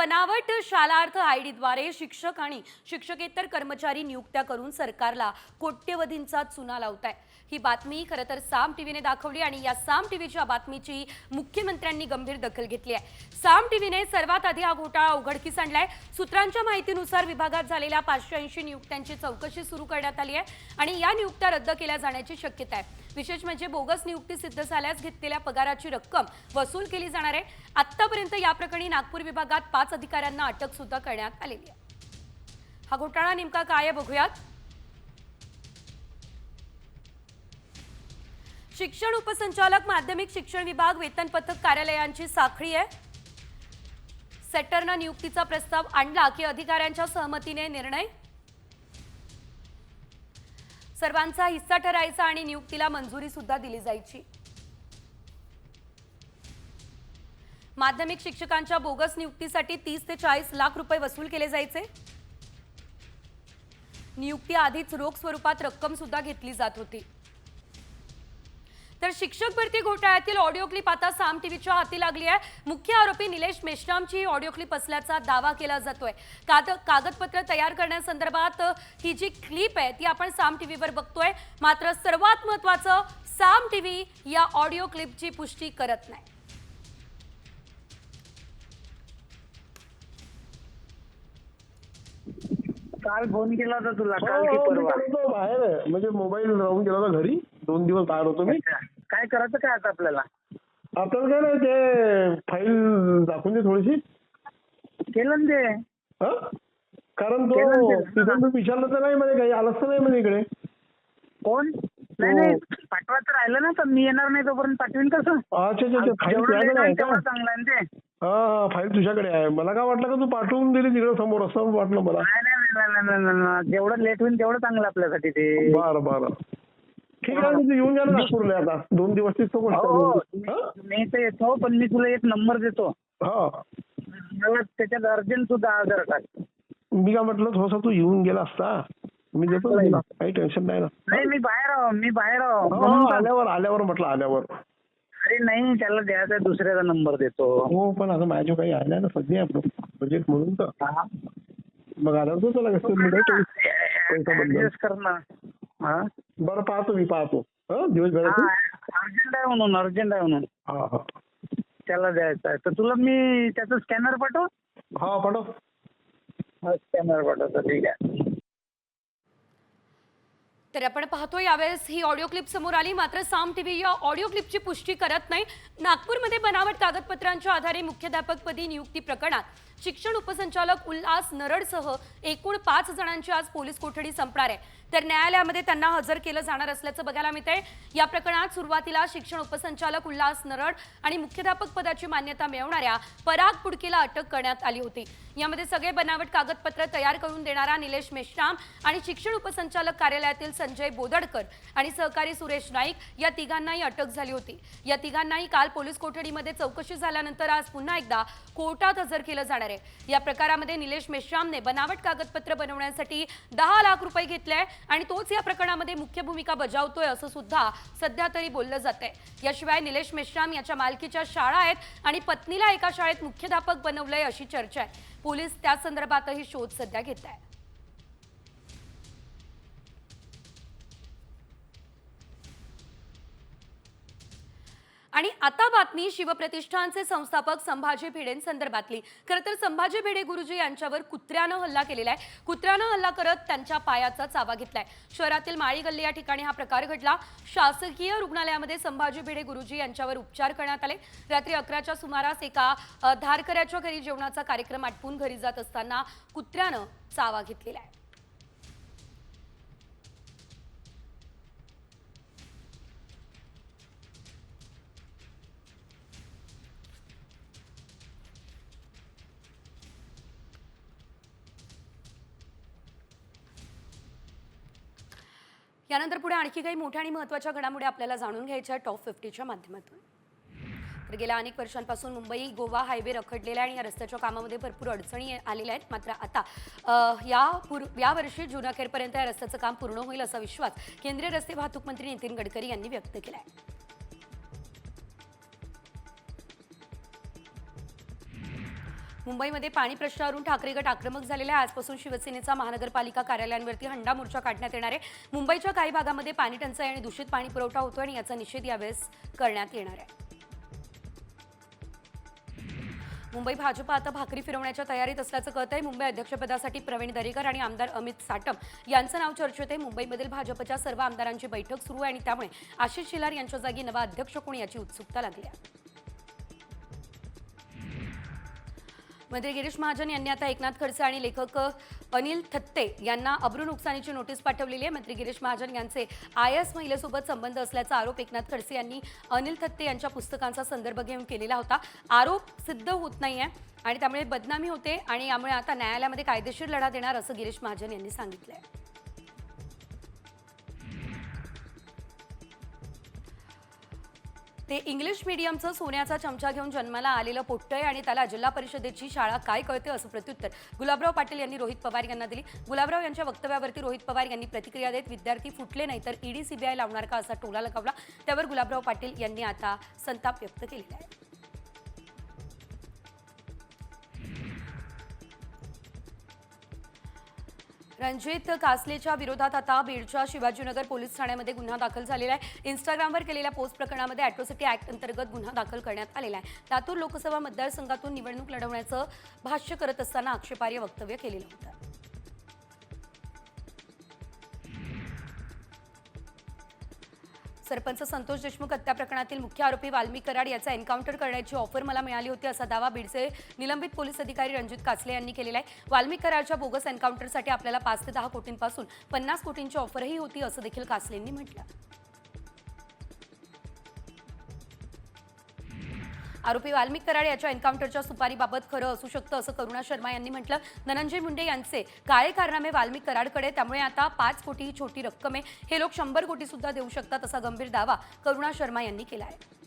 बनावट शालार्थ आयडीद्वारे शिक्षक आणि शिक्षकेतर कर्मचारी नियुक्त्या करून सरकारला कोट्यवधींचा चुना लावताय. ही बातमी खरं तर साम टीव्हीने दाखवली आणि या साम टीव्हीच्या बातमीची मुख्यमंत्र्यांनी गंभीर दखल घेतली आहे. साम टीव्हीने सर्वात आधी हा घोटाळा उघडकीस आणलाय. सूत्रांच्या माहितीनुसार विभागात झालेल्या पाचशे ऐंशी नियुक्त्यांची चौकशी सुरू करण्यात आली आहे आणि या नियुक्त्या रद्द केल्या जाण्याची शक्यता आहे. विशेष म्हणजे बोगस नियुक्ती सिद्ध झाल्यास घेतलेल्या पगाराची रक्कम वसूल केली जाणार आहे. आतापर्यंत या प्रकरणी नागपूर विभागात पाच अधिकाऱ्यांना अटक सुद्धा करण्यात आलेली आहे. हा घोटाळा नेमका काय आहे बघूयात. शिक्षण उपसंचालक माध्यमिक शिक्षण विभाग वेतन पथक कार्यालयांची साखळी आहे. सेटरनं नियुक्तीचा प्रस्ताव आणला की अधिकाऱ्यांच्या सहमतीने निर्णय सर्वांचा हिस्सा ठरायचा आणि नियुक्तीला मंजुरी सुद्धा दिली जायची. माध्यमिक शिक्षकांच्या बोगस नियुक्तीसाठी तीस ते चाळीस लाख रुपये वसूल केले जायचे. नियुक्ती आधीच रोख स्वरूपात रक्कम सुद्धा घेतली जात होती. तर शिक्षक भरती घोटाळ्यातील ऑडिओ क्लिप आता साम टीव्हीच्या हाती लागली आहे. मुख्य आरोपी निलेश मेश्रामची ऑडिओ क्लिप असल्याचा दावा केला जातोय. काद कागदपत्र तयार करण्यासंदर्भात ही जी क्लिप आहे ती आपण साम टीव्हीवर बघतोय. मात्र सर्वात महत्वाचं साम टीव्ही या ऑडिओ क्लिपची पुष्टी करत नाही. काल फोन केला होता तुला काल की हो, परवा. बाहेर. म्हणजे मोबाईल राहून गेला होता घरी. दोन दिवस बाहेर होतो मी. काय करायचं काय आता आपल्याला? आता काय नाही ते फाईल दाखवून दे थोडीशी. केलं ना ते. हा? कारण तो. तिथून विचारलं तर नाही म्हणजे काही आलंच तर नाही म्हणजे इकडे. कोण? नाही. नाही. पाठवायचं राहिलं ना तर मी येणार नाही तोपर्यंत पाठवीन कसं? चांगलं आहे ते. हा फाईल तुझ्याकडे आहे. मला काय वाटलं का तू पाठवून दिली तिकडे समोर असं वाटलं मला. नाही नाही नाही, नाही नाही, नाही, नाही. जेवढं लेट होईल तेवढं चांगलं आपल्यासाठी ते. बरं बरं. ठीक आहे तू येऊन जा ना नागपूरला आता. दोन दिवस हो? मी तर येतो पण मी तुला एक नंबर देतो. हा. मला त्याच्यात अर्जंट तू दहा हजार टाक मी काय म्हटलं थोडासा तू येऊन गेला असता. मी देतो. काही टेन्शन नाही ना. नाही मी बाहेर आहो मी बाहेर आहो. आल्यावर आल्यावर म्हटलं आल्यावर. अरे नाही त्याला द्यायचा दुसऱ्याचा नंबर देतो. हो पण आता माझ्या काही आल्या ना सध्या आपलं बजेट म्हणून तर. मग आल्यावर कसं. ऍडजस्ट कर ना हा? बरं पाहतो मी पाहतो. हा दिवसभरात अर्जंट आहे म्हणून अर्जंट आहे म्हणून. हा हा. त्याला द्यायचं आहे. तर तुला मी त्याचं स्कॅनर पाठव. हा पाठव. स्कॅनर पाठवतो ठीक आहे. तर आपण पाहतो यावेळेस ही ऑडिओ क्लिप समोर आली. मात्र साम टीव्ही या ऑडिओ क्लिपची पुष्टी करत नाही. नागपूरमध्ये बनावट कागदपत्रांच्या आधारे मुख्याध्यापकपदी नियुक्ती प्रकरणात. शिक्षण उपसंचालक उल्हास नरडसह एकूण पाच जणांची आज पोलीस कोठडी संपणार आहे. तर न्यायालयामध्ये त्यांना हजर केलं जाणार असल्याचं बघायला मिळतंय. या प्रकरणात सुरुवातीला शिक्षण उपसंचालक उल्हास नरड आणि मुख्याध्यापक पदाची मान्यता मिळवणाऱ्या पराग पुडकेला अटक करण्यात आली होती. यामध्ये सगळे बनावट कागदपत्र तयार करून देणारा निलेश मेश्राम आणि शिक्षण उपसंचालक कार्यालयातील संजय बोदडकर आणि सहकारी सुरेश नाईक या तिघांनाही अटक झाली होती. या तिघांनाही काल पोलीस कोठडीमध्ये चौकशी झाल्यानंतर आज पुन्हा एकदा कोर्टात हजर केलं जाणार आहे. या प्रकारामध्ये निलेश मेश्रामने बनावट कागदपत्र बनवण्यासाठी दहा लाख रुपये घेतले आणि तोच या प्रकरणामध्ये मुख्य भूमिका बजावतोय असं सुद्धा सध्या तरी बोललं जात आहे याशिवाय निलेश मेश्राम याच्या मालकीच्या शाळा आहेत आणि पत्नीला एका शाळेत मुख्याध्यापक बनवलंय अशी चर्चा आहे. पोलीस त्या संदर्भातही शोध सध्या घेत आहेत आणि आता बातमी शिवप्रतिष्ठानचे संस्थापक संभाजी भिडेंसंदर्भातली खरं तर संभाजी भिडे गुरुजी यांच्यावर कुत्र्यानं हल्ला केलेला आहे. कुत्र्यानं हल्ला करत त्यांच्या पायाचा चावा घेतलाय. शहरातील माळी गल्ली या ठिकाणी हा प्रकार घडला. शासकीय रुग्णालयामध्ये संभाजी भिडे गुरुजी यांच्यावर उपचार करण्यात आले. रात्री अकराच्या सुमारास एका धारकऱ्याच्या घरी जेवणाचा कार्यक्रम आटपून घरी जात असताना कुत्र्यानं चावा घेतलेला आहे. यानंतर पुढे आणखी काही मोठ्या आणि महत्त्वाच्या घडामोडी आपल्याला जाणून घ्यायच्या टॉप फिफ्टीच्या माध्यमातून. तर गेल्या अनेक वर्षांपासून मुंबई गोवा हायवे रखडलेला आहे आणि या रस्त्याच्या कामामध्ये भरपूर अडचणी आलेल्या आहेत. मात्र आता या पूर यावर्षी जून अखेरपर्यंत या रस्त्याचं काम पूर्ण होईल असा विश्वास केंद्रीय रस्ते वाहतूक मंत्री नितीन गडकरी यांनी व्यक्त केला आहे मुंबईमध्ये पाणी प्रश्नावरून ठाकरे गट आक्रमक झालेला आहे. आजपासून शिवसेनेचा महानगरपालिका कार्यालयांवरती हंडा मोर्चा काढण्यात येणार आहे. मुंबईच्या काही भागामध्ये पाणी टंचाई आणि दूषित पाणी पुरवठा होतो आणि याचा निषेध यावेळेस करण्यात येणार आहे. मुंबई भाजपा आता भाकरी फिरवण्याच्या तयारीत असल्याचं कळत आहे मुंबई अध्यक्षपदासाठी प्रवीण दरेकर आणि आमदार अमित साटम यांचं नाव चर्चेत आहे. मुंबईमधील भाजपच्या सर्व आमदारांची बैठक सुरू आहे आणि त्यामुळे आशिष शेलार यांच्या जागी नवा अध्यक्ष कोण याची उत्सुकता लागली आहे? मंत्री गिरीश महाजन यांनी आता एकनाथ खडसे आणि लेखक अनिल थत्ते यांना अब्रू नुकसानीची नोटीस पाठवलेली आहे. मंत्री गिरीश महाजन यांचे आय एस महिलेसोबत संबंध असल्याचा आरोप एकनाथ खडसे यांनी अनिल थत्ते यांच्या पुस्तकांचा संदर्भ घेऊन केलेला होता. आरोप सिद्ध होत नाहीये आणि त्यामुळे बदनामी होते आणि यामुळे आता न्यायालयामध्ये कायदेशीर लढा देणार असं गिरीश महाजन यांनी सांगितलंय. ते इंग्लिश मीडियमचं सोन्याचा चमचा घेऊन जन्माला आलेलं पोट्टय आणि त्याला जिल्हा परिषदेची शाळा काय कळते असं प्रत्युत्तर. गुलाबराव पाटील यांनी रोहित पवार यांना दिली. गुलाबराव यांच्या वक्तव्यावरती रोहित पवार यांनी प्रतिक्रिया देत विद्यार्थी फुटले नाही तर ईडी सीबीआय लावणार का? असा टोला लगावला त्यावर गुलाबराव पाटील यांनी आता संताप व्यक्त केलेला आहे. रणजित कासलेच्या विरोधात आता बीडच्या शिवाजीनगर पोलीस ठाण्यामध्ये गुन्हा दाखल झालेला आहे. इंस्टाग्रामवर केलेल्या पोस्ट प्रकरणामध्ये अॅट्रॉसिटी ऍक्ट अंतर्गत गुन्हा दाखल करण्यात आलेला आहे. लातूर लोकसभा मतदारसंघातून निवडणूक लढवण्याचं भाष्य करत असताना आक्षेपार्ह वक्तव्य केलेलं होतं. सरपंच संतोष देशमुख हत्या प्रकरणातील मुख्य आरोपी वाल्मी कराड याचा एन्काउंटर करण्याची ऑफर मला मिळाली होती असा दावा बीडचे निलंबित पोलीस अधिकारी रणजित कासले यांनी केलेला आहे. वाल्मी कराडच्या बोगस एन्काउंटरसाठी आपल्याला पाच ते दहा कोटींपासून पन्नास कोटींची ऑफरही होती असं देखील कासलेंनी म्हटलं आरोपी वाल्मिक कराड याच्या एन्काउंटरच्या सुपारीबाबत खरं असू शकतं असं करुणा शर्मा यांनी म्हटलं. धनंजय मुंडे यांचे काळे कारनामे वाल्मिक कराडकडे त्यामुळे आता पाच कोटी ही छोटी रक्कम आहे. हे लोक शंभर कोटी सुद्धा देऊ शकतात असा गंभीर दावा करुणा शर्मा यांनी केला आहे.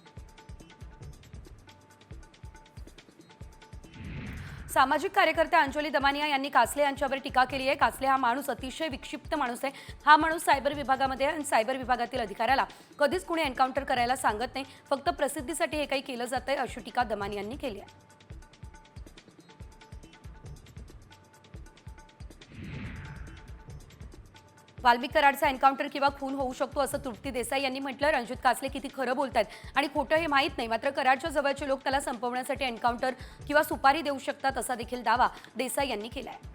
सामाजिक कार्यकर्त्या अंजली दमानिया यांनी कासले यांच्यावर टीका केली आहे. कासले हा माणूस अतिशय विक्षिप्त माणूस आहे. हा माणूस सायबर विभागामध्ये आहे आणि सायबर विभागातील अधिकाऱ्याला कधीच कुणी एन्काउंटर करायला सांगत नाही. फक्त प्रसिद्धीसाठी हे काही केलं जात आहे अशी टीका दमानी यांनी केली आहे. वाल्मिक कराडचा एन्काउंटर किंवा खून होऊ शकतो असं तृप्ती देसाई यांनी म्हटलं. रणजित कासले किती खरं बोलतायत. आणि खोटं हे माहीत नाही. मात्र कराडच्या जवळचे लोक त्याला संपवण्यासाठी एन्काउंटर किंवा सुपारी देऊ शकतात असा देखील दावा देसाई यांनी केला आहे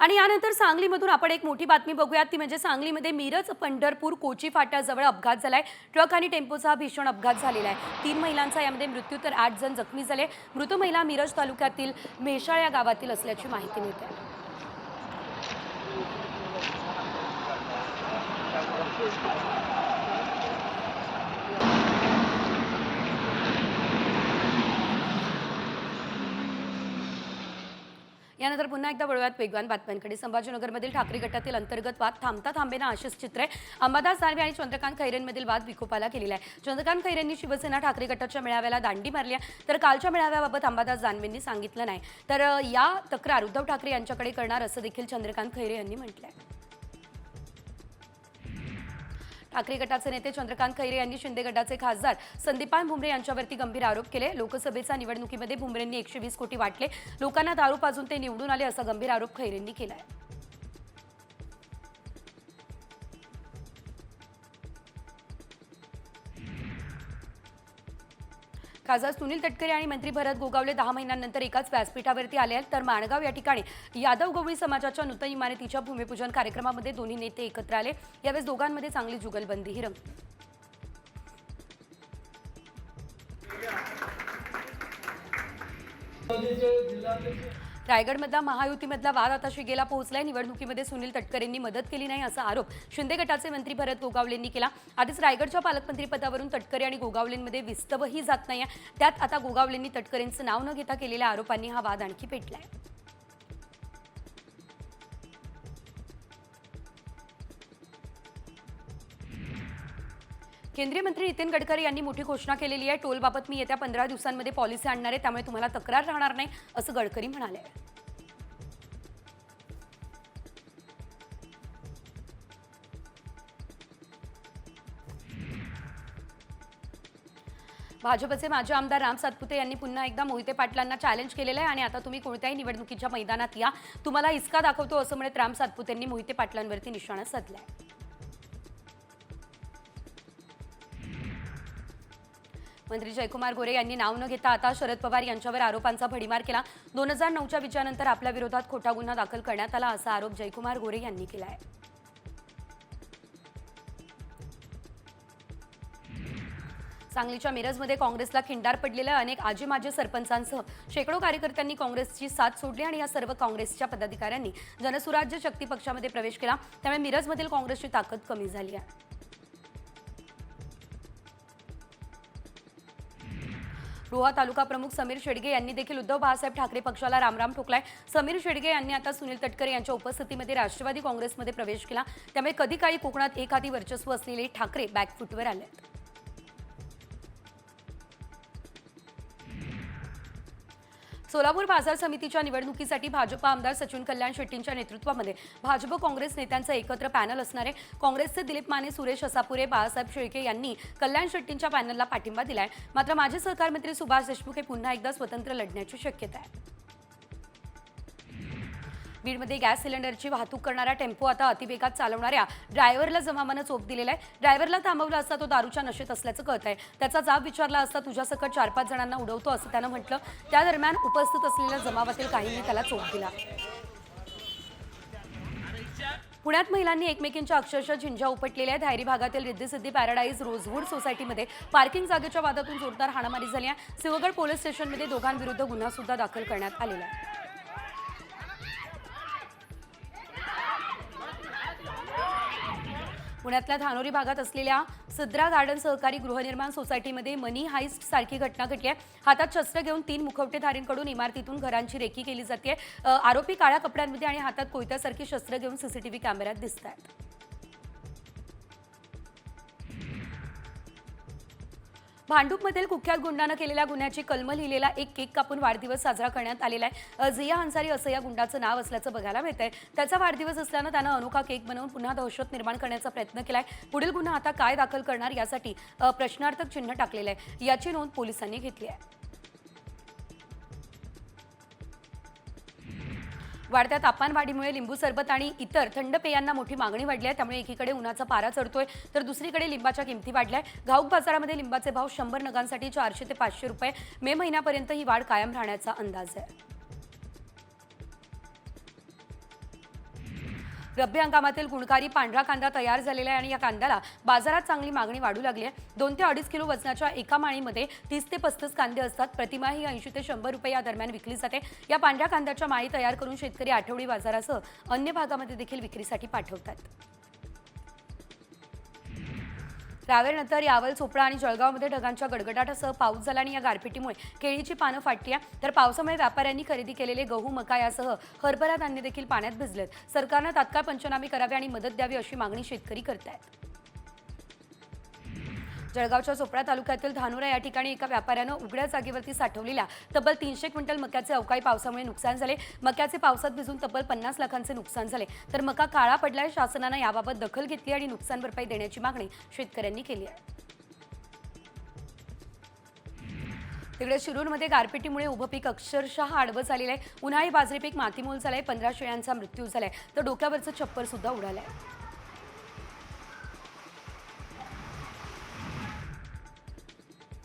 आणि यानंतर सांगलीमधून आपण एक मोठी बातमी बघूयात. ती म्हणजे सांगलीमध्ये मिरज पंढरपूर कोची फाट्याजवळ अपघात झालाय. ट्रक आणि टेम्पोचा भीषण अपघात झालेला आहे. तीन महिलांचा यामध्ये मृत्यू तर आठ जण जखमी झाले. मृत महिला मिरज तालुक्यातील मेशाळ या गावातील असल्याची माहिती मिळते. यानंतर पुन्हा एकदा वळूयात वेगवान बातम्यांकडे. संभाजीनगरमधील ठाकरे गटातील अंतर्गत वाद थांबता थांबेना अशीच चित्र आहे अंबादास दानवे आणि चंद्रकांत खैरेंमधील वाद विकोपाला गेलेला आहे. चंद्रकांत खैरेंनी शिवसेना ठाकरे गटाच्या मेळाव्याला दांडी मारली आहे. तर कालच्या मेळाव्याबाबत अंबादास दानवेंनी सांगितलं नाही. तर या तक्रार उद्धव ठाकरे यांच्याकडे करणार असं देखील चंद्रकांत खैरे यांनी म्हटलं आहे ठाकरे गटाचे नेते चंद्रकांत खैरे यांनी शिंदे गटाचे खासदार संदीपान भुमरे यांच्यावरती गंभीर आरोप केले. लोकसभेच्या निवडणुकीमध्ये भुमरेंनी एकशे वीस कोटी वाटले. लोकांना दारू पाजून ते निवडून आले असा गंभीर आरोप खैरेंनी केला आहे खासदार सुनील तटकरे आणि मंत्री भरत गोगावले दहा महिन्यांनंतर एकाच व्यासपीठावरती आले आहेत. तर माणगाव या ठिकाणी यादव गवळी समाजाच्या नूतन इमारतीच्या भूमिपूजन कार्यक्रमामध्ये दोन्ही नेते एकत्र आले. यावेळेस दोघांमध्ये चांगली जुगलबंदीही रंगली रायगडमधला महायुतीमधला वाद आता शिगेला पोहोचलाय. निवडणुकीमध्ये सुनील तटकरेंनी मदत केली नाही असा आरोप शिंदे गटाचे मंत्री भरत गोगावलेंनी केला. आधीच रायगडच्या पालकमंत्री पदावरून तटकरे आणि गोगावलेंमध्ये विस्तवही जात नाहीये. त्यात आता गोगावलेंनी तटकरेंचं नाव न घेता केलेल्या आरोपांनी हा वाद आणखी पेटलाय. केंद्रीय मंत्री नितीन गडकरी यांनी मोठी घोषणा केलेली आहे. टोलबाबत मी येत्या पंधरा दिवसांमध्ये पॉलिसी आणणार आहे. त्यामुळे तुम्हाला तक्रार राहणार नाही असं गडकरी म्हणाले. भाजपचे माजी आमदार राम सातपुते यांनी पुन्हा एकदा मोहिते पाटलांना चॅलेंज केलेलं आहे आणि आता तुम्ही कोणत्याही निवडणुकीच्या मैदानात या. तुम्हाला इसका दाखवतो असं म्हणत राम सातपुतेंनी मोहिते पाटलांवरती निशाणा साधलाय. मंत्री जयकुमार गोरे यांनी नाव न घेता आता शरद पवार यांच्यावर आरोपांचा भडीमार केला. दोन हजार नऊच्या विजयानंतर आपल्या विरोधात खोटा गुन्हा दाखल करण्यात आला असा आरोप जयकुमार गोरे यांनी केला आहे. सांगलीच्या मिरजमध्ये काँग्रेसला खिंडार पडलेल्या अनेक आजी माजी सरपंचांसह शेकडो कार्यकर्त्यांनी काँग्रेसची साथ सोडली आणि या सर्व काँग्रेसच्या पदाधिकाऱ्यांनी जनसुराज्य शक्ती पक्षामध्ये प्रवेश केला. त्यामुळे मिरजमधील काँग्रेसची ताकद कमी झाली आहे. रोहा तालुका प्रमुख समीर शेडगे यांनी देखील उद्धव बाळासाहेब ठाकरे पक्षाला रामराम ठोकलाय. समीर शेडगे यांनी आता सुनील तटकरे यांच्या उपस्थितीमध्ये राष्ट्रवादी काँग्रेसमध्ये प्रवेश केला. त्यामुळे कधी काळी कोकणात एखादी वर्चस्व असलेले ठाकरे बॅकफुटवर आले सोलापूर बाजार समितीच्या निवडणुकीसाठी भाजप आमदार सचिन कल्याण शेट्टींच्या नेतृत्वामध्ये भाजप काँग्रेस नेत्यांचं एकत्र पॅनल असणारे काँग्रेसचे दिलीप माने सुरेश असापुरे बाळासाहेब शेळके यांनी कल्याण शेट्टींच्या पॅनलला पाठिंबा दिलाय. मात्र माजी सहकार मंत्री सुभाष देशमुख हे पुन्हा एकदा स्वतंत्र लढण्याची शक्यता आहे. बीडमध्ये गॅस सिलेंडरची वाहतूक करणारा टेम्पो आता अतिवेगात चालवणाऱ्या ड्रायव्हरला जमावानं चोप दिलेला आहे. ड्रायव्हरला थांबवलं असता तो दारूच्या नशेत असल्याचं कळत आहे त्याचा जाब विचारला असता तुझ्यासकट चार पाच जणांना उडवतो असं त्यानं म्हटलं. त्या दरम्यान उपस्थित असलेल्या जमावातील काहींनी त्याला चोप दिला. पुण्यात महिलांनी एकमेकींच्या अक्षरशः झिंजा उपटलेल्या धायरी भागातील रिद्धिसिद्धी पॅराडाईज रोजवूड सोसायटीमध्ये पार्किंग जागेच्या वादातून जोरदार हाणामारी झाली आहे. सिंहगड पोलीस स्टेशनमध्ये दोघांविरुद्ध गुन्हा सुद्धा दाखल करण्यात आलेला आहे. पुण्यातल्या धानोरी भागात असलेल्या सिद्रा गार्डन सहकारी गृहनिर्माण सोसायटीमध्ये मनी हाईस्ट सारखी घटना घडली आहे. हातात शस्त्र घेऊन तीन मुखवटेधारींकडून इमारतीतून घरांची रेखी केली जाते. आरोपी काळ्या कपड्यांमध्ये आणि हातात कोयत्यासारखी शस्त्र घेऊन सीसीटीव्ही कॅमेऱ्यात दिसत आहेत भांडूपमधील कुख्यात गुंडानं केलेल्या गुन्ह्याची कलम लिहिलेला एक केक कापून वाढदिवस साजरा करण्यात आलेला आहे. जिया झिया अन्सारी असं या गुंडाचं नाव असल्याचं बघायला मिळत आहे त्याचा वाढदिवस असल्यानं त्यानं अनोखा केक बनवून पुन्हा दहशत निर्माण करण्याचा प्रयत्न केलाय. पुढील गुन्हा आता काय दाखल करणार यासाठी प्रश्नार्थक चिन्ह टाकलेलं आहे. याची नोंद पोलिसांनी घेतली आहे. वाढत्या तापमानवाढीमुळे लिंबू सरबत आणि इतर थंड पेयांना मोठी मागणी वाढली आहे. त्यामुळे एकीकडे उन्हाचा पारा चढतोय. तर दुसरीकडे लिंबाच्या किमती वाढल्या आहे घाऊक बाजारामध्ये लिंबाचे भाव शंभर नगांसाठी चारशे ते पाचशे रुपये. मे महिन्यापर्यंत ही वाढ कायम राहण्याचा अंदाज आहे. रब्बी हंगामातील गुणकारी पांढरा कांदा तयार झालेला आहे आणि या कांद्याला बाजारात चांगली मागणी वाढू लागली आहे. दोन ते अडीच किलो वजनाच्या एका माळीमध्ये तीस ते पस्तीस कांदे असतात. प्रतिमाही ऐंशी ते शंभर रुपये या दरम्यान विकली जाते. या पांढऱ्या कांद्याच्या माळी तयार करून शेतकरी आठवडी बाजारासह अन्य भागामध्ये देखील विक्रीसाठी पाठवतात. रावेरनंतर यावल चोपडा आणि जळगावमध्ये ढगांच्या गडगडाटासह पाऊस झाला आणि या गारपिटीमुळे केळीची पानं फाटली आहे. तर पावसामुळे व्यापाऱ्यांनी खरेदी केलेले गहू मका यासह हरभरा धान्य देखील पाण्यात भिजलेत. सरकारनं तात्काळ पंचनामे करावे आणि मदत द्यावी अशी मागणी शेतकरी करत आहेत जळगावच्या चोपडा तालुक्यातील धानोरा या ठिकाणी एका व्यापाऱ्यानं उघड्या जागेवरती साठवलेल्या तब्बल तीनशे क्विंटल मक्याचे अवकाळी पावसामुळे नुकसान झाले. मक्याचे पावसात भिजून तब्बल पन्नास लाखांचे नुकसान झाले. तर मका काळा पडलाय शासनानं याबाबत दखल घेतली आणि नुकसान भरपाई देण्याची मागणी शेतकऱ्यांनी केली आहे. तिकडे शिरूरमध्ये गारपिटीमुळे उभं पीक अक्षरशः आडवं झालेलं आहे. उन्हाळी बाजरी पीक मातीमोल झालंय पंधरा शेळ्यांचा मृत्यू झालाय. तर डोक्यावरचं छप्पर सुद्धा उडालंय.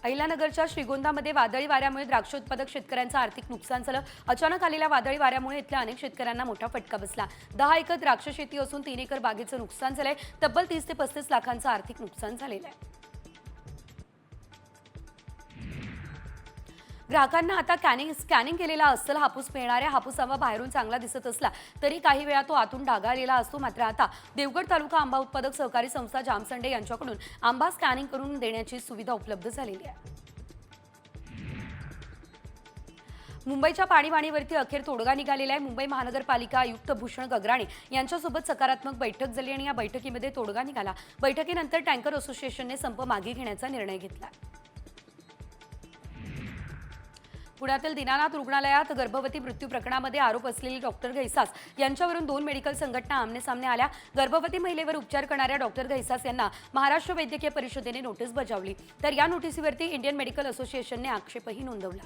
अहिलानगरच्या श्रीगोंदामध्ये वादळी वाऱ्यामुळे द्राक्ष उत्पादक शेतकऱ्यांचं आर्थिक नुकसान झालं. अचानक आलेल्या वादळी वाऱ्यामुळे इथल्या अनेक शेतकऱ्यांना मोठा फटका बसला. दहा एकर द्राक्ष शेती असून तीन एकर बागेचं नुकसान झालंय. तब्बल तीस ते पस्तीस लाखांचं आर्थिक नुकसान झालेलं आहे. ग्राहकांना आता कॅनिंग स्कॅनिंग केलेला अस्सल हापूस मिळणाऱ्या हापूस आंबा बाहेरून चांगला दिसत असला तरी काही वेळा तो आतून डागाळलेला असतो. मात्र आता देवगड तालुका आंबा उत्पादक सहकारी संस्था जामसंडे यांच्याकडून आंबा स्कॅनिंग करून देण्याची सुविधा उपलब्ध झालेली आहे. मुंबईच्या पाणीवाणीवरती अखेर तोडगा निघालेला आहे. मुंबई महानगरपालिका आयुक्त भूषण गगराणे यांच्यासोबत सकारात्मक बैठक झाली आणि या बैठकीमध्ये तोडगा निघाला. बैठकीनंतर टँकर असोसिएशनने संप मागे घेण्याचा निर्णय घेतला. पुण्यातील दिनानाथ रुग्णालयात गर्भवती मृत्यू प्रकरणामध्ये आरोप असलेले डॉक्टर घैसास यांच्यावरून दोन मेडिकल संघटना आमनेसामने आल्या. गर्भवती महिलेवर उपचार करणाऱ्या डॉक्टर घैसास यांना महाराष्ट्र वैद्यकीय परिषदेने नोटीस बजावली. तर या नोटीसीवरती इंडियन मेडिकल असोसिएशनने आक्षेपही नोंदवला.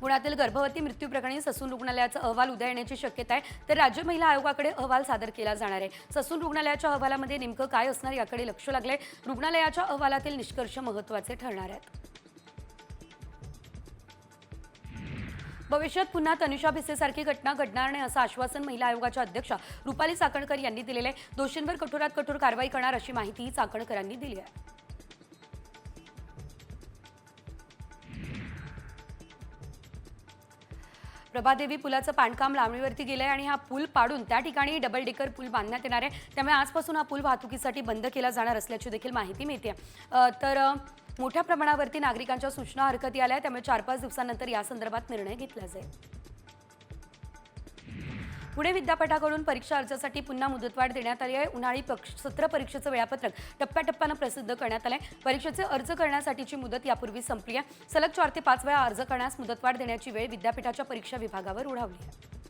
पुण्यातील गर्भवती मृत्यू प्रकरणी ससून रुग्णालयाचा अहवाल उद्या येण्याची शक्यता आहे. तर राज्य महिला आयोगाकडे अहवाल सादर केला जाणार आहे. ससून रुग्णालयाच्या अहवालामध्ये नेमकं काय असणार याकडे लक्ष लागलंय. रुग्णालयाच्या अहवालातील निष्कर्ष महत्त्वाचे ठरणार आहेत. भविष्यात पुन्हा तनिषा भिसेसारखी घटना घडणार नाही असं आश्वासन महिला आयोगाच्या अध्यक्षा रुपाली चाकणकर यांनी दिलेलं आहे. दोषींवर कठोरात कठोर कारवाई करणार अशी माहितीही चाकणकरांनी दिली आहे. प्रभादेवी पुलाचं बांधकाम लांबणीवरती गेलंय आणि हा पूल पाडून त्या ठिकाणी डबल डेकर पूल बांधण्यात येणार आहे. त्यामुळे आजपासून हा पूल वाहतुकीसाठी बंद केला जाणार असल्याची देखील माहिती मिळते. तर मोठ्या प्रमाणावरती नागरिकांच्या सूचना हरकती आल्या त्यामुळे चार पाच दिवसानंतर या संदर्भात निर्णय घेतला जाईल. पुणे विद्यापीठाकडून परीक्षा अर्जासाठी पुन्हा मुदतवाढ देण्यात आली आहे. उन्हाळी पक्ष सत्र परीक्षेचं वेळापत्रक टप्प्याटप्प्यानं प्रसिद्ध करण्यात आलं आहे परीक्षेचे अर्ज करण्यासाठीची मुदत यापूर्वी संपली आहे. सलग चार ते पाच वेळा अर्ज करण्यास मुदतवाढ देण्याची वेळ विद्यापीठाच्या परीक्षा विभागावर उडावली आहे.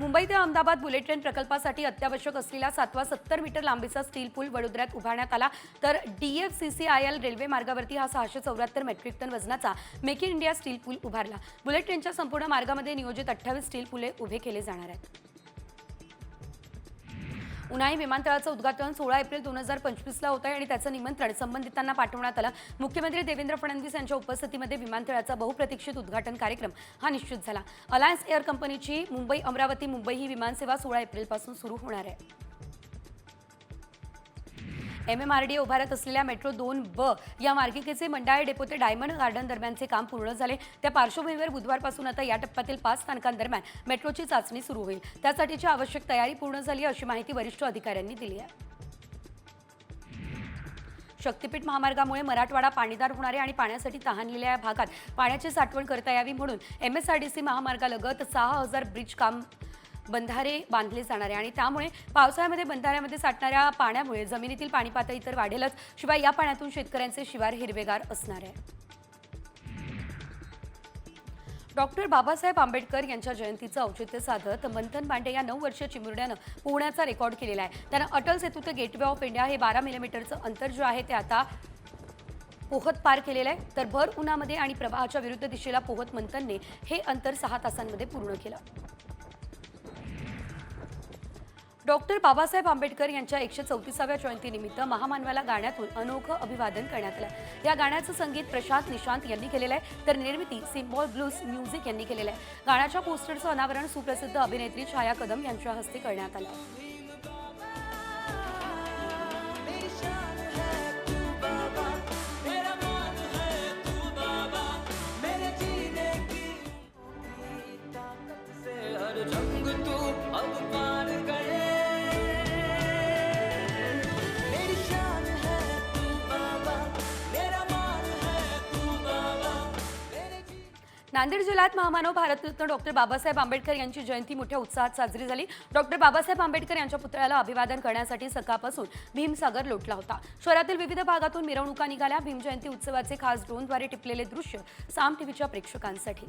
मुंबई ते अहमदाबाद बुलेट ट्रेन प्रकल्पासाठी अत्यावश्यक असलेला सातवा सत्तर मीटर लांबीचा स्टील पूल वडोदऱ्यात उभारण्यात आला. तर डीएफसीसीआयएल रेल्वे मार्गावरती हा सहाशे चौऱ्याहत्तर मेट्रिक टन वजनाचा मेक इन इंडिया स्टील पूल उभारला. बुलेट ट्रेनच्या संपूर्ण मार्गामध्ये नियोजित अठ्ठावीस स्टील पुले उभे केले जाणार आहेत. उन्हाळी विमानतळाचं उद्घाटन सोळा एप्रिल दोन हजार पंचवीसला होत आहे आणि त्याचं निमंत्रण संबंधितांना पाठवण्यात आलं. मुख्यमंत्री देवेंद्र फडणवीस यांच्या उपस्थितीमध्ये विमानतळाचा बहुप्रतीक्षित उद्घाटन कार्यक्रम हा निश्चित झाला. अलायन्स एअर कंपनीची मुंबई अमरावती मुंबई ही विमानसेवा सोळा एप्रिलपासून सुरू होणार आहे. एम एम आर डी उभारत असलेल्या मेट्रो दोन ब या मार्गिकेचे मंडाळे डेपो ते डायमंड गार्डन दरम्यानचे काम पूर्ण झाले. त्या पार्श्वभूमीवर बुधवारपासून आता या टप्प्यातील पाच स्थानकांदरम्यान मेट्रोची चाचणी सुरू होईल. त्यासाठीची आवश्यक तयारी पूर्ण झाली अशी माहिती वरिष्ठ अधिकाऱ्यांनी दिली आहे. शक्तीपीठ महामार्गामुळे मराठवाडा पाणीदार होणारे आणि पाण्यासाठी तहानलेल्या या भागात पाण्याची साठवण करता यावी म्हणून M S R D C महामार्गालगत सहा हजार ब्रिज काम बंधारे बांधले जाणार आहे. आणि त्यामुळे पावसाळ्यामध्ये बंधाऱ्यामध्ये साठणाऱ्या पाण्यामुळे जमिनीतील पाणी पातळी तर वाढेलच. शिवाय या पाण्यातून शेतकऱ्यांचे शिवार हिरवेगार असणार आहे. डॉक्टर बाबासाहेब आंबेडकर यांच्या जयंतीचं औचित्य साधत मंथन पांडे या नऊ वर्षीय चिमुरड्यानं पोहण्याचा रेकॉर्ड केलेला आहे. त्यानं अटल सेतू ते गेटवे ऑफ इंडिया हे बारा मिलीमीटरचं अंतर जे आहे ते आता पोहत पार केलेलं आहे. तर भर उन्हामध्ये आणि प्रवाहाच्या विरुद्ध दिशेला पोहत मंथनने हे अंतर सहा तासांमध्ये पूर्ण केलं. डॉक्टर बाबासाहेब आंबेडकर यांच्या एकशे चौतीसाव्या जयंतीनिमित्त महामानवाला गाण्यातून अनोखं अभिवादन करण्यात आलं. या गाण्याचं संगीत प्रशांत निशांत यांनी केलेलं आहे. तर निर्मिती सिम्बॉल ब्लूज म्युझिक यांनी केलेलं आहे. गाण्याच्या पोस्टरचं अनावरण सुप्रसिद्ध अभिनेत्री छाया कदम यांच्या हस्ते करण्यात आलं. से नांदेड जिल्ह्यात महामानव भारतरत्न डॉक्टर बाबासाहेब आंबेडकर यांची जयंती मोठ्या उत्साहात साजरी झाली. डॉक्टर बाबासाहेब आंबेडकर यांच्या पुतळ्याला अभिवादन करण्यासाठी सकाळपासून भीमसागर लोटला होता. शहरातील विविध भागातून मिरवणुका निघाल्या. भीम जयंती उत्सवाचे खास ड्रोनद्वारे टिपलेले दृश्य साम टीव्हीच्या प्रेक्षकांसाठी.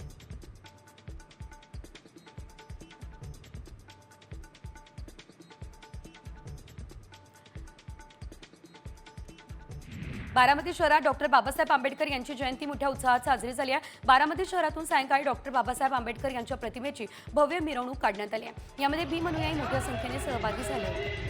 बारामती शहरात डॉक्टर बाबासाहेब आंबेडकर यांची जयंती मोठ्या उत्साहात साजरी झाली आहे. बारामती शहरातून सायंकाळी डॉक्टर बाबासाहेब आंबेडकर यांच्या प्रतिमेची भव्य मिरवणूक काढण्यात आली आहे. यामध्ये भीम अनुयायी मोठ्या संख्येने सहभागी झाले होते.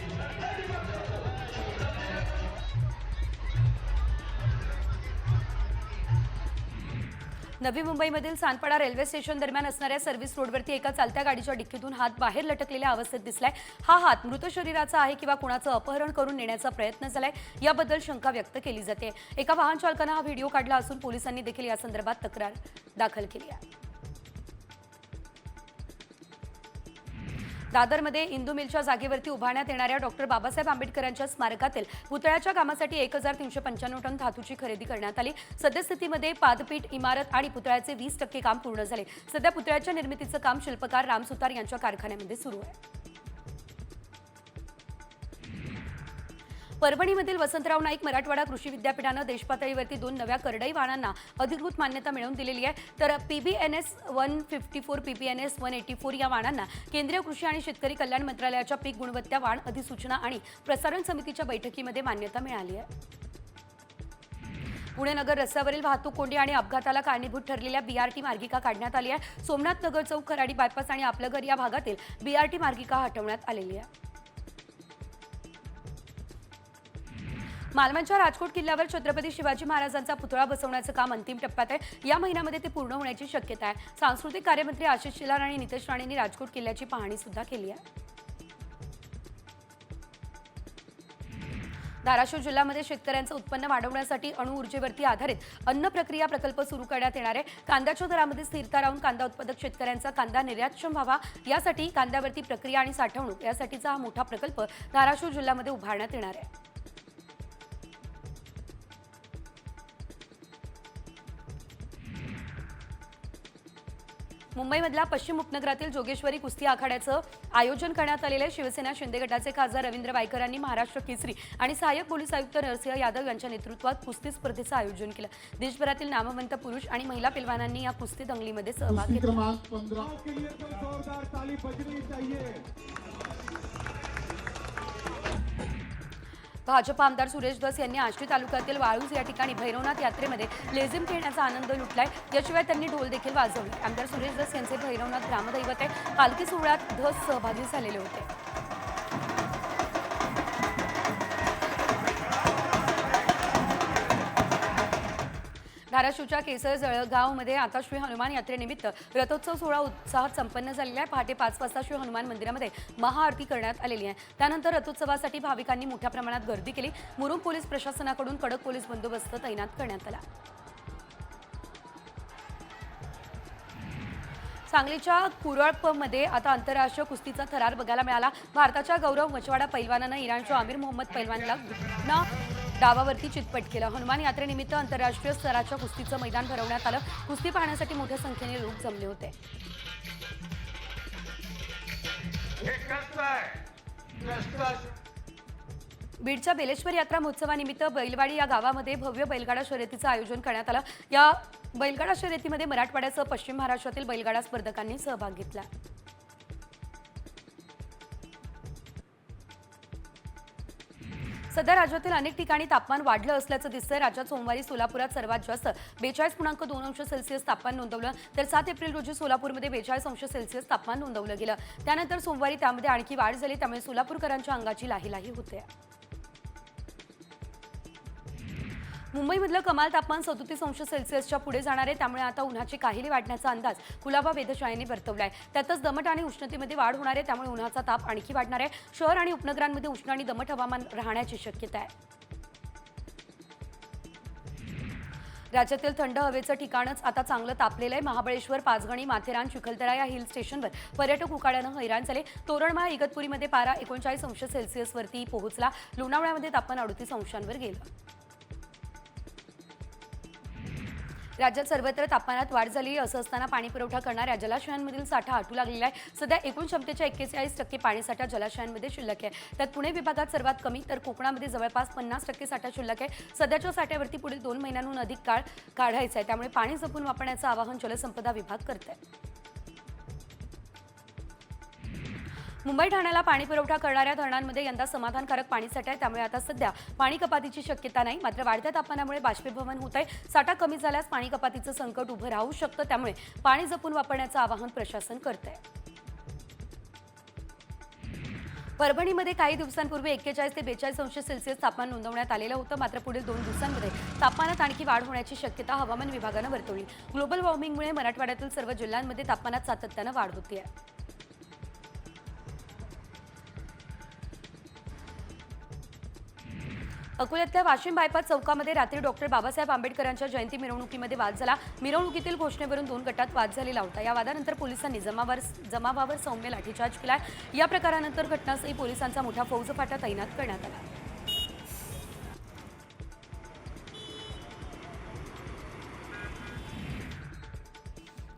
नवी मुंबईमधील सानपाडा रेल्वे स्टेशन दरम्यान असणाऱ्या सर्व्हिस रोडवरती एका चालत्या गाडीच्या डिक्कीतून हात बाहेर लटकलेल्या अवस्थेत दिसलाय. हा हात मृत शरीराचा आहे किंवा कुणाचं अपहरण करून नेण्याचा प्रयत्न झालाय याबद्दल शंका व्यक्त केली जाते. एका वाहन चालकानं हा व्हिडिओ काढला असून पोलिसांनी देखील या संदर्भात तक्रार दाखल केली आहे. दादरमध्ये इंदू मिलच्या जागेवरती उभारण्यात येणाऱ्या डॉक्टर बाबासाहेब आंबेडकरांच्या स्मारकातील पुतळ्याच्या कामासाठी एक हजार तीनशे पंच्याण्णव टन धातूची खरेदी करण्यात आली. सद्यस्थितीमध्ये पादपीठ इमारत आणि पुतळ्याचे वीस टक्के काम पूर्ण झाले. सध्या पुतळ्याच्या निर्मितीचं काम शिल्पकार राम सुतार यांच्या कारखान्यामध्ये सुरू आहे. परभणीमधील वसंतराव नाईक मराठवाडा कृषी विद्यापीठानं देशपातळीवरती दोन नव्या करडई वाहनांना अधिकृत मान्यता मिळवून दिलेली आहे. तर PBNS one fifty four PBNS one eighty four या वाहनांना केंद्रीय कृषी आणि शेतकरी कल्याण मंत्रालयाच्या पीक गुणवत्ता वाण अधिसूचना आणि प्रसारण समितीच्या बैठकीमध्ये मान्यता मिळाली आहे. पुणे नगर रस्त्यावरील वाहतूक कोंडी आणि अपघाताला कारणीभूत ठरलेल्या बीआरटी मार्गिका काढण्यात आली आहे. सोमनाथ नगर चौक खराडी बायपास आणि आपलं घर या भागातील बीआरटी मार्गिका हटवण्यात आलेली आहे. मालवणच्या राजकोट किल्ल्यावर छत्रपती शिवाजी महाराजांचा पुतळा बसवण्याचं काम अंतिम टप्प्यात आहे. या महिन्यामध्ये ते पूर्ण होण्याची शक्यता आहे. सांस्कृतिक कार्यमंत्री आशिष शेलार आणि नितेश राणेंनी राजकोट किल्ल्याची पाहणी सुद्धा केली आहे. धाराशिव जिल्ह्यामध्ये शेतकऱ्यांचं उत्पन्न वाढवण्यासाठी अणुऊर्जेवरती आधारित अन्न प्रक्रिया प्रकल्प सुरू करण्यात येणार आहे. कांद्याच्या दरामध्ये स्थिरता राहून कांदा उत्पादक शेतकऱ्यांचा कांदा निर्यातक्षम व्हावा. यासाठी कांद्यावरती प्रक्रिया आणि साठवणूक यासाठीचा हा मोठा प्रकल्प धाराशिव जिल्ह्यामध्ये उभारण्यात येणार आहे. मुंबईमधल्या पश्चिम उपनगरातील जोगेश्वरी कुस्ती आखाड्याचं आयोजन करण्यात आलेलं आहे. शिवसेना शिंदे गटाचे खासदार रवींद्र वायकरांनी महाराष्ट्र केसरी आणि सहाय्यक पोलीस आयुक्त नरसिंह यादव यांच्या नेतृत्वात कुस्ती स्पर्धेचं आयोजन केलं. देशभरातील नामवंत पुरुष आणि महिला पिलवानांनी या कुस्ती दंगलीमध्ये सहभाग घेतला. भाजप आमदार सुरेश धस यांनी आष्टी तालुक्यातील वाळूज या ठिकाणी भैरवनाथ यात्रेमध्ये लेझिम खेळण्याचा आनंद लुटलाय. याशिवाय त्यांनी ढोल देखील वाजवले. आमदार सुरेश धस यांचे भैरवनाथ ग्रामदैवत आहे पालखी सोहळ्यात धस सहभागी झालेले होते. धाराशिवच्या केसर जळगावमध्ये आता श्री हनुमान यात्रेनिमित्त रथोत्सव सोहळा उत्साहात संपन्न झालेला आहे. पहाटे पाच वाजता श्री हनुमान मंदिरामध्ये महाआरती करण्यात आलेली आहे. त्यानंतर रथोत्सवासाठी भाविकांनी मोठ्या प्रमाणात गर्दी केली. मुरुम पोलीस प्रशासनाकडून कडक पोलीस बंदोबस्त तैनात करण्यात आला. सांगलीच्या कुरळपमध्ये आता आंतरराष्ट्रीय कुस्तीचा थरार बघायला मिळाला. भारताच्या गौरव मचवाडा पैलवानानं इराणच्या आमिर मोहम्मद पैलवानला डावावरती चितपट केलं. हनुमान यात्रेनिमित्त आंतरराष्ट्रीय स्तराच्या कुस्तीचं मैदान भरवण्यात आलं. कुस्ती पाहण्यासाठी मोठ्या संख्येने लोक जमले होते. बीडच्या बेलेश्वर यात्रा महोत्सवानिमित्त बैलवाडी या गावामध्ये भव्य बैलगाडा शर्यतीचं आयोजन करण्यात आलं. या बैलगाडा शर्यतीमध्ये मराठवाड्यासह पश्चिम महाराष्ट्रातील बैलगाडा स्पर्धकांनी सहभाग घेतला. सध्या राज्यातील अनेक ठिकाणी तापमान वाढलं असल्याचं दिसतंय. राज्यात सोमवारी सोलापुरात सर्वात जास्त बेचाळीस पूर्णांक दोन अंश सेल्सिअस तापमान नोंदवलं तर सात एप्रिल रोजी सोलापूरमध्ये बेचाळीस अंश सेल्सिअस तापमान नोंदवलं गेलं. त्यानंतर सोमवारी त्यामध्ये आणखी वाढ झाली त्यामुळे सोलापूरकरांच्या अंगाची लाही लाही होते. मुंबईमधलं कमाल तापमान सदोतीस अंश सेल्सिअसच्या पुढे जाणार आहे. त्यामुळे आता उन्हाची काहिली वाढण्याचा अंदाज कुलाबा वेधशाळेने वर्तवला आहे त्यातच दमट आणि उष्णतेमध्ये वाढ होणार आहे. त्यामुळे उन्हाचा ताप आणखी वाढणार आहे. शहर आणि उपनगरांमध्ये उष्ण आणि दमट हवामान राहण्याची शक्यता आहे. राज्यातील थंड हवेचं ठिकाणच आता चांगलं तापलेलं आहे. महाबळेश्वर पाचगणी माथेरान चिखलदरा या हिल स्टेशनवर पर्यटक उकाड्यानं हैराण झाले. तोरणमाळ इगतपुरीमध्ये पारा एकोणचाळीस अंश सेल्सिअसवरती पोहोचला. लोणावळ्यामध्ये तापमान अडतीस अंशांवर गेलं. राज्यात सर्वत्र तापमानात वाढ झाली. असं असताना पाणी पुरवठा करणाऱ्या जलाशयांमधील साठा आटू लागलेला आहे. सध्या एकूण क्षमतेच्या एक्केचाळीस टक्के पाणीसाठा जलाशयांमध्ये शिल्लक आहे. त्यात पुणे विभागात सर्वात कमी तर कोकणामध्ये जवळपास पन्नास टक्के साठा शिल्लक आहे. सध्याच्या साठ्यावरती पुढील दोन महिन्यांहून अधिक काळ काढायचा आहे. त्यामुळे पाणी जपून वापरण्याचं आवाहन जलसंपदा विभाग करत आहे मुंबई ठाण्याला पाणी पुरवठा करणाऱ्या धरणांमध्ये यंदा समाधानकारक पाणीसाठा आहे. त्यामुळे आता सध्या पाणी कपातीची शक्यता नाही. मात्र वाढत्या तापमानामुळे बाष्पीभवन होत आहे. साठा कमी झाल्यास पाणी कपातीचं संकट उभं राहू शकतं. त्यामुळे पाणी जपून वापरण्याचं आवाहन प्रशासन करत आहे परभणीमध्ये काही दिवसांपूर्वी एक्केचाळीस ते बेचाळीस अंश सेल्सिअस तापमान नोंदवण्यात आलेलं होतं. मात्र पुढील दोन दिवसांमध्ये तापमानात आणखी वाढ होण्याची शक्यता हवामान विभागानं वर्तवली. ग्लोबल वॉर्मिंगमुळे मराठवाड्यातील सर्व जिल्ह्यांमध्ये तापमानात सातत्यानं वाढ होती आहे अकोल्यातल्या वाशिम बायपास चौकामध्ये रात्री डॉक्टर बाबासाहेब आंबेडकरांच्या जयंती मिरवणुकीमध्ये वाद झाला. मिरवणुकीतील घोषणेवरून दोन गटात वाद झालेला होता. या वादानंतर पोलिसांनी जमावावर जमावावर सौम्य लाठीचार्ज केला या प्रकारानंतर घटनास्थळी पोलिसांचा मोठा फौजफाटा तैनात करण्यात आला.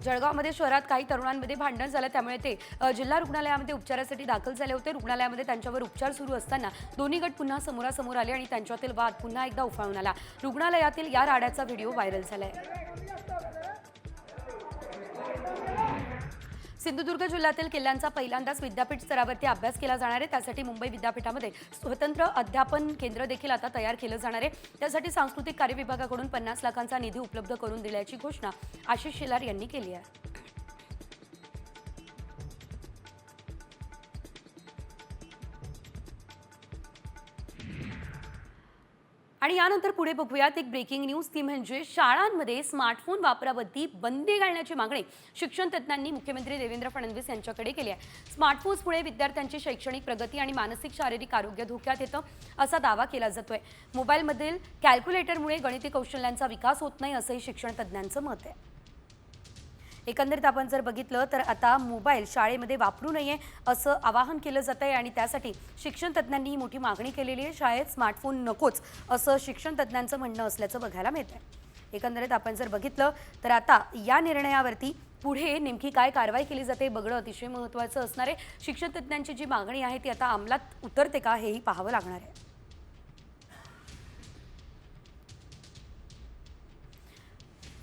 जळगावमध्ये शहरात काही तरुणांमध्ये भांडण झालं. त्यामुळे ते जिल्हा रुग्णालयामध्ये उपचारासाठी दाखल झाले होते. रुग्णालयामध्ये त्यांच्यावर उपचार सुरू असताना दोन्ही गट पुन्हा समोरासमोर आले आणि त्यांच्यातील वाद पुन्हा एकदा उफाळून आला. रुग्णालयातील या राड्याचा व्हिडिओ व्हायरल झालाय. सिंधुदुर्ग जिल्ह्यातील किल्ल्यांचा पहिल्यांदाच विद्यापीठ स्तरावरती अभ्यास केला जाणार आहे. त्यासाठी मुंबई विद्यापीठामध्ये स्वतंत्र अध्यापन केंद्र देखील आता तयार केलं जाणार आहे. त्यासाठी सांस्कृतिक कार्य विभागाकडून पन्नास लाखांचा निधी उपलब्ध करून दिल्याची घोषणा आशिष शेलार यांनी केली आहे. आणि यानंतर पुढे बघूयात एक ब्रेकिंग न्यूज ती म्हणजे शाळांमध्ये स्मार्टफोन वापरावरती बंदी घालण्याची मागणी शिक्षण तज्ज्ञांनी मुख्यमंत्री देवेंद्र फडणवीस यांच्याकडे केली आहे. स्मार्टफोन्समुळे विद्यार्थ्यांची शैक्षणिक प्रगती आणि मानसिक शारीरिक आरोग्य धोक्यात येतं असा दावा केला जातोय. मोबाईलमधील कॅल्क्युलेटरमुळे गणिती कौशल्यांचा विकास होत नाही असंही शिक्षण तज्ज्ञांचं मत आहे. एकंदरीत आपण जर बघितलं तर आता मोबाईल शाळेमध्ये वापरू नये असं आवाहन केलं जात आहे आणि त्यासाठी शिक्षण तज्ज्ञांनी ही मोठी मागणी केलेली आहे. शाळेत स्मार्टफोन नकोच असं शिक्षण तज्ज्ञांचं म्हणणं असल्याचं बघायला मिळत आहे एकंदरीत आपण जर बघितलं तर आता या निर्णयावरती पुढे नेमकी काय कारवाई केली जाते बघणं अतिशय महत्त्वाचं असणार आहे. शिक्षण तज्ज्ञांची जी मागणी आहे ती आता अंमलात उतरते का हेही पाहावं लागणार आहे.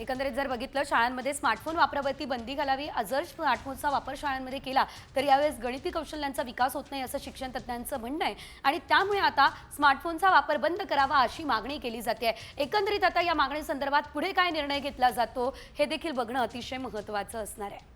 एकंदरीत जर बघितलं शाळांमध्ये स्मार्टफोन वापरावरती बंदी घालावी जर स्मार्टफोनचा वापर शाळांमध्ये केला तर यावेळेस गणिती कौशल्यांचा विकास होत नाही असं शिक्षण तज्ज्ञांचं म्हणणं आहे. आणि त्यामुळे आता स्मार्टफोनचा वापर बंद करावा अशी मागणी केली जाते. एकंदरीत आता या मागणी संदर्भात पुढे काय निर्णय घेतला जातो हे देखील बघणं अतिशय महत्त्वाचं असणार आहे.